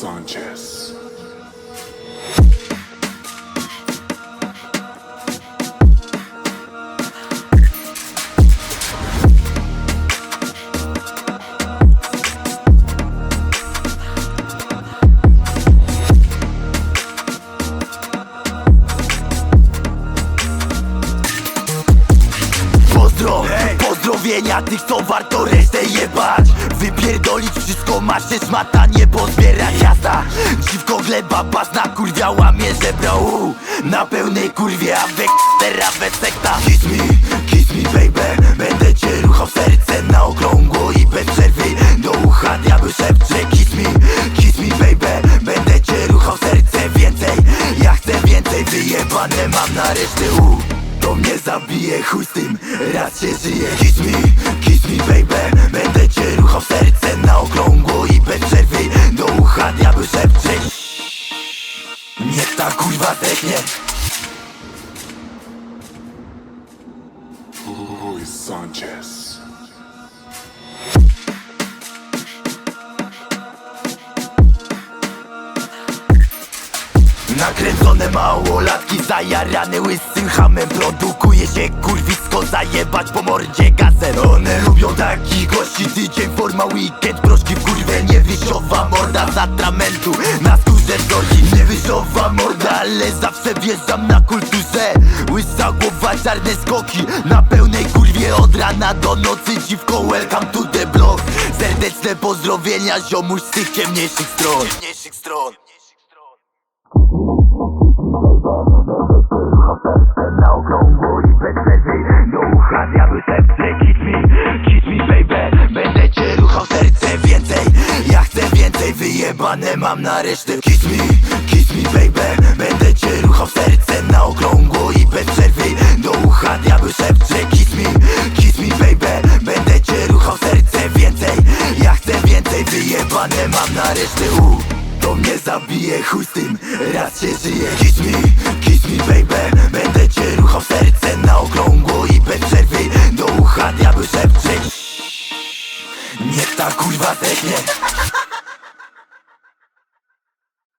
Sanchez. Pozdro, pozdrowienia tych co warto resztę jebać. Wypierdolić wszystko masz się szmata nie pozbierać jazda. Dziwko gleba pasna kurwiała mnie żebrał Na pełnej kurwie a wek teraz bez sekta. Kiss me, kiss me baby. Będę cię ruchał serce na okrągło i bez przerwy Do ucha. Diabeł szepcze Kiss me, kiss me baby. Będę cię ruchał serce więcej. Ja chcę więcej wyjebane mam na resztę u to mnie zabije, chuj z tym, raz się żyje. Kiss me, kiss me baby. Będę cię ruchał w serce na okrągło i bez przerwy Do ucha diabeł szepcze. Niech ta kurwa zdechnie. Luis Sanchez. Nakręcone małolatki zajarane łysym hamem Produkuje się kurwisko zajebać po mordzie gazem One lubią takich gości tydzień forma weekend. Proszki w kurwę nie wysiowa morda z atramentu. Na skórze nie wysiowa morda Ale zawsze wjeżdżam na kulturze. Łysa głowa, czarne skoki. Na pełnej kurwie od rana do nocy Dziwko welcome to the block. Serdeczne pozdrowienia ziomuś z tych ciemniejszych stron Jebane mam na resztę. Kiss me, kiss me baby. Będę cię ruchał serce na okrągło i bez przerwy. Do ucha diabeł szepcze Kiss me, kiss me baby. Będę cię ruchał serce więcej. Ja chcę więcej. Wyjebane mam na resztę. U, to mnie zabije chuj z tym. Raz się żyje. Kiss me, kiss me baby. Będę cię ruchał serce na okrągło i bez przerwy. Do ucha diabeł szepcze. Niech ta kurwa technie